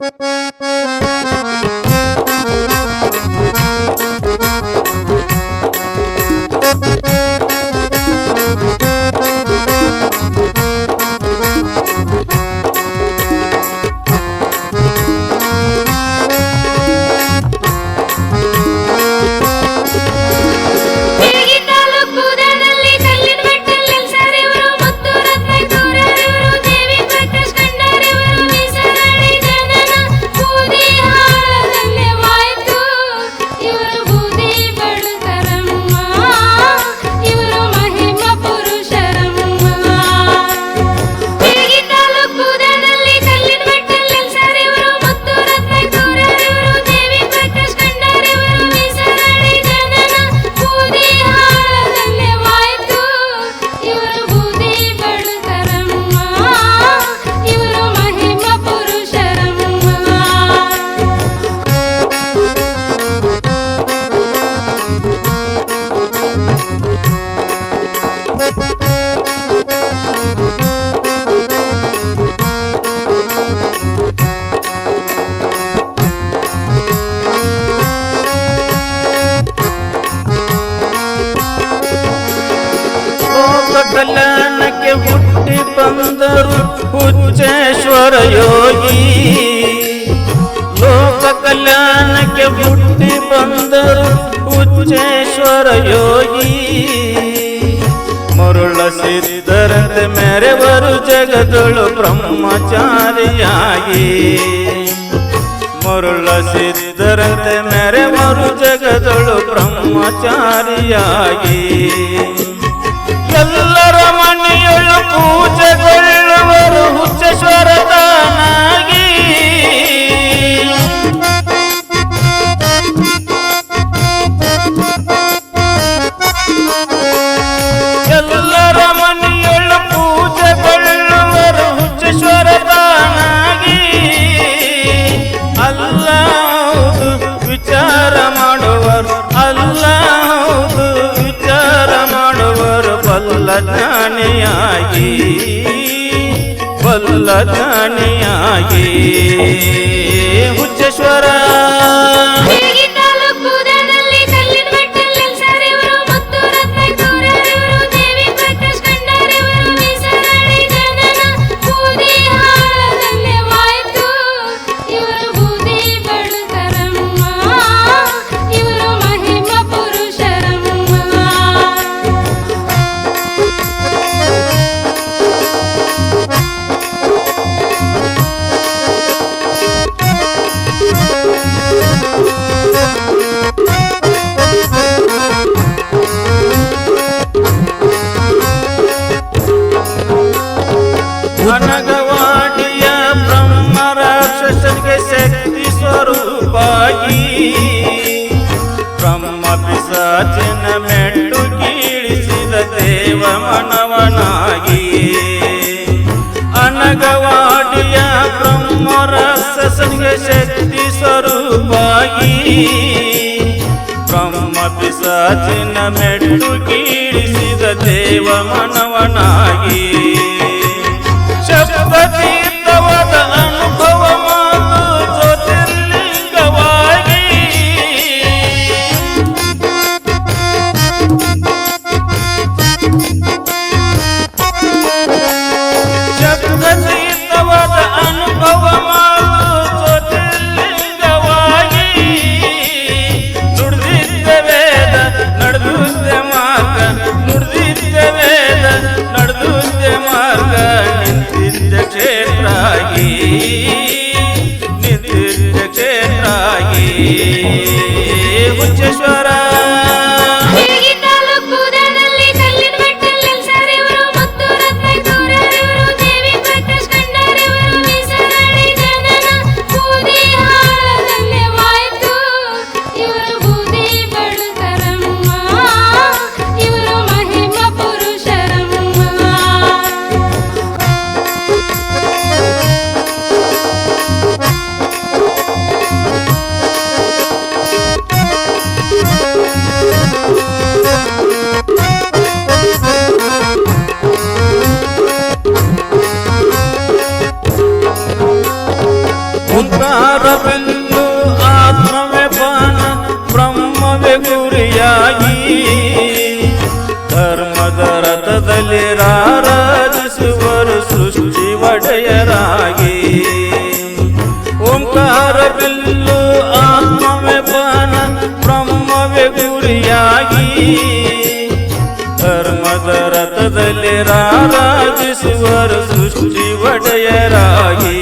you. पर योगी लोक कल्याण के मुट्ठी बंदर उच्चेश्वर योगी। मुरुल सिद्धरंत मेरे वर जगदुಳು ಬ್ರಹ್ಮಚಾರಿಯಾಗಿ ಮುರುಳ ಸಿದ್ಧರಂತೆ ಮೇರೆ ಮರು ಜಗದಳು ಬ್ರಹ್ಮಚಾರಿಯಾಗಿ ಜ್ಞಾನಿಯಾಗಿ ಬಲ್ಲ ಜ್ಞಾನಿಯಾಗಿ ಉಚ್ಚೇಶ್ವರ ಗಾಜಿನ ಮೆಟ್ಟು ಕೀಳಿಸಿದ ದೇವ ಮನವನಾಗಿ ಅನಗವಾಡಿಯ ಬ್ರಹ್ಮರಸ ಶಕ್ತಿ ಸ್ವರೂಪಾಗಿ ಬ್ರಹ್ಮ ಪಿಸಾಚಿನ ಮೆಟ್ಟು ಕೀಳಿಸಿದ ದೇವ ಮನವನಾಗಿ ಶಬ್ದ ಗುರಿಯಾಗಿ ಧರ್ಮದ ರಥದಲ್ಲಿ ರಾರಾಜಿಸುವರು ಸೃಷ್ಟಿ ಒಡೆಯರಾಗಿ. ಓಂಕಾರ ಬಿಲ್ಲು ಆತ್ಮವೇ ಪಾನ ಬ್ರಹ್ಮವೇ ಗುರಿಯಾಗಿ ಧರ್ಮದ ರಥದಲ್ಲಿ ರಾರಾಜಿಸುವರು ಸೃಷ್ಟಿ ಒಡೆಯರಾಗಿ.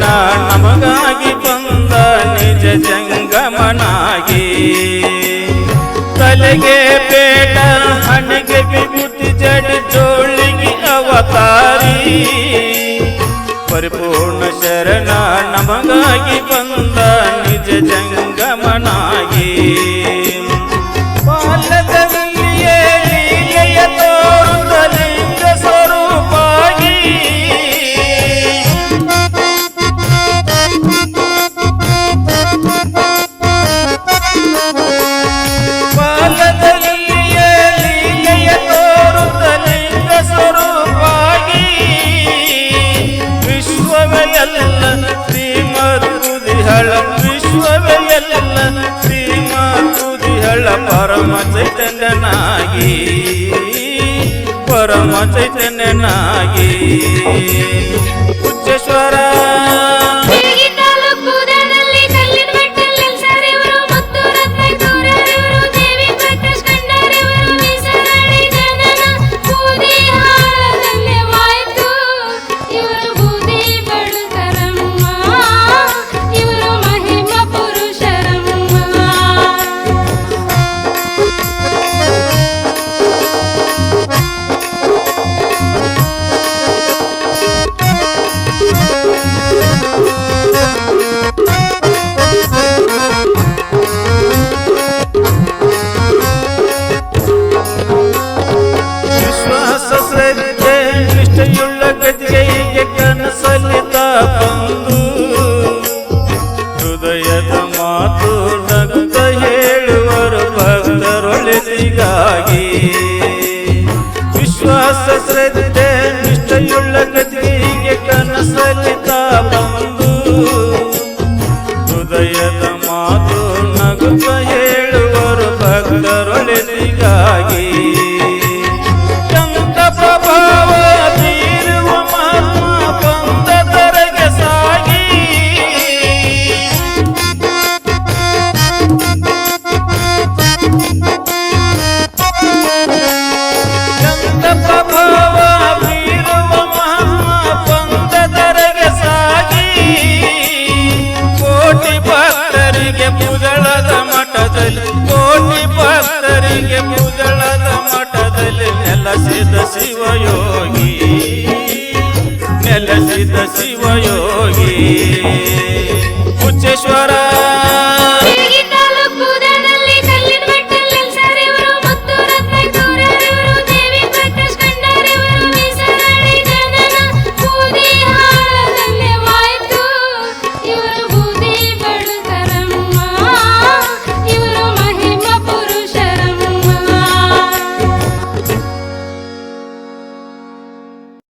ನಮಗಾಗಿ ಬಂದ ನಿಜ ಜಂಗಮನಾಗಿ. ತಲೆಗೆ ಬೇಡ ಹಣೆಗೆ ವಿಭೂತಿ, ಜಡಿ ಜೋಳಿಗೆ ಅವತಾರಿ. ಪರಿಪೂರ್ಣ ಶರಣ ನಮಗಾಗಿ ಬಂದ ನಿಜ ಜಂಗಮನಾಗಿ. ಚೈತನ್ಯನಾಗಿ ಉಚ್ಚೇಶ್ವರ রাত্রের ಕೋಟಿ ಭಕ್ತರಿಗೆ ಮುಗಳದ ಮಠದಲ್ಲಿ ನೆಲಸಿದ ಶಿವಯೋಗಿ. ನೆಲಸಿದ ಶಿವಯೋಗಿ. ಉಚ್ಚೇಶ್ವರ